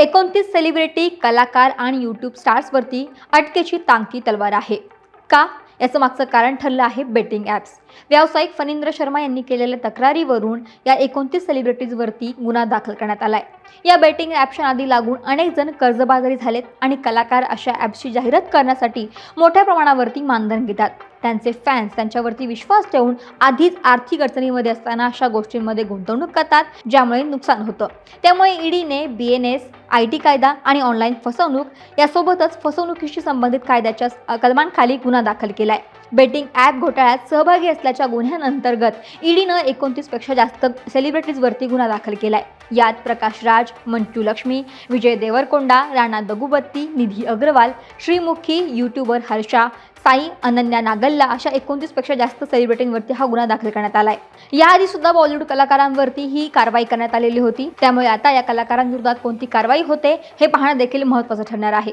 एकोणतीस सेलिब्रिटी कलाकार आणि यूट्यूब स्टार्सवरती अटकेची टांगती तलवार आहे. का? याचं मागचं कारण ठरलं आहे बेटिंग ॲप्स व्यावसायिक फणिंद्र शर्मा यांनी केलेल्या तक्रारीवरून या एकोणतीस सेलिब्रिटीजवरती गुन्हा दाखल करण्यात आलाय. या बेटिंग ॲप्सच्या आधी लागून अनेक जण कर्जबाजारी झालेत आणि कलाकार अशा ॲप्सची जाहिरात करण्यासाठी मोठ्या प्रमाणावरती मानधन घेतात. त्यांचे फॅन्स त्यांच्यावरती विश्वास ठेवून आधीच आर्थिक अडचणीमध्ये असताना अशा गोष्टींमध्ये गुंतवणूक करतात ज्यामुळे नुकसान होतं. त्यामुळे ईडीने B N S I T कायदा आणि ऑनलाईन फसवणूक यासोबतच फसवणुकीशी संबंधित कायद्याच्या कलमांखाली गुन्हा दाखल केला आहे बेटिंग ॲप घोटाळ्यात सहभागी असल्याच्या गुन्ह्यानंतर्गत ईडीनं एकोणतीसपेक्षा जास्त सेलिब्रिटीजवरती गुन्हा दाखल केलाय. यात प्रकाश राज मंचू लक्ष्मी विजय देवरकोंडा राणा दगुबत्ती निधी अग्रवाल श्रीमुखी यूट्यूबर हर्षा साई अनन्या नागल्ला अशा एकोणतीसपेक्षा जास्त सेलिब्रिटींवरती हा गुन्हा दाखल करण्यात आला आहे याआधी सुद्धा बॉलिवूड कलाकारांवरती ही कारवाई करण्यात आलेली होती. त्यामुळे आता या कलाकारांविरोधात कोणती कारवाई कारवाई होते हे पाहणं देखील महत्त्वाचं ठरणार आहे.